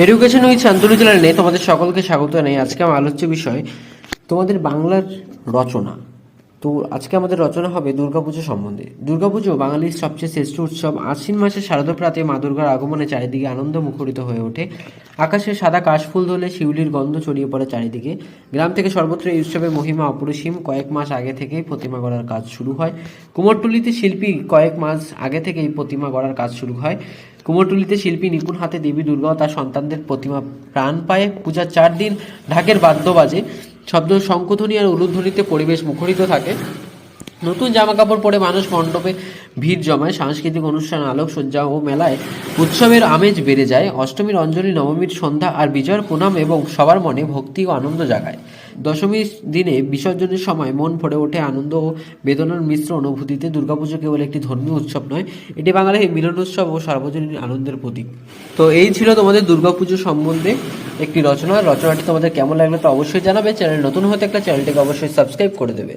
Education with Shantanu চ্যানেলে তোমাদের সকলকে স্বাগত জানাই। আজকে আমার আলোচ্য বিষয় তোমাদের বাংলার রচনা। তো আজকে আমাদের রচনা হবে দুর্গাপুজো সম্বন্ধে। দুর্গাপুজো বাঙালির সবচেয়ে শ্রেষ্ঠ উৎসব। আশ্বিন মাসের শারদ প্রাতে মা দুর্গার আগমনে চারিদিকে আনন্দ মুখরিত হয়ে ওঠে। আকাশে সাদা কাশফুল ধরে শিউলির গন্ধ ছড়িয়ে পড়ে চারিদিকে। গ্রাম থেকে সর্বত্র এই উৎসবের মহিমা অপরিসীম। কয়েক মাস আগে থেকেই প্রতিমা গড়ার কাজ শুরু হয়। কুমোরটুলিতে শিল্পী কয়েক মাস আগে থেকেই প্রতিমা গড়ার কাজ শুরু হয়। কুমোরটুলিতে শিল্পী নিপুণ হাতে দেবী দুর্গা তার সন্তানদের প্রতিমা প্রাণ পায়। পূজার চার দিন ঢাকের বাদ্য বাজে শব্দ শঙ্খধ্বনি আর উলুধ্বনিতে পরিবেশ মুখরিত থাকে। নতুন জামা কাপড় পরে মানুষ মণ্ডপে ভিড় জমায়। সাংস্কৃতিক অনুষ্ঠান আলোকসজ্জা ও মেলায় উৎসবের আমেজ বেড়ে যায়। অষ্টমীর অঞ্জলি, নবমীর সন্ধ্যা আর বিজয়ের প্রণাম এবং সবার মনে ভক্তি ও আনন্দ জাগায়। দশমীর দিনে বিসর্জনের সময় মন ভরে ওঠে আনন্দ ও বেদনার মিশ্র অনুভূতিতে। দুর্গাপুজো কেবল একটি ধর্মীয় উৎসব নয়, এটি বাঙালির মিলন উৎসব ও সার্বজনীন আনন্দের প্রতীক। তো এই ছিল তোমাদের দুর্গাপুজো সম্বন্ধে। একটি রচনা। রচনাটি তোমাদের কেমন লাগল তো অবশ্যই জানাবে। চ্যানেল নতুন হতে একটা চ্যানেলটিকে অবশ্যই সাবস্ক্রাইব করে দেবে।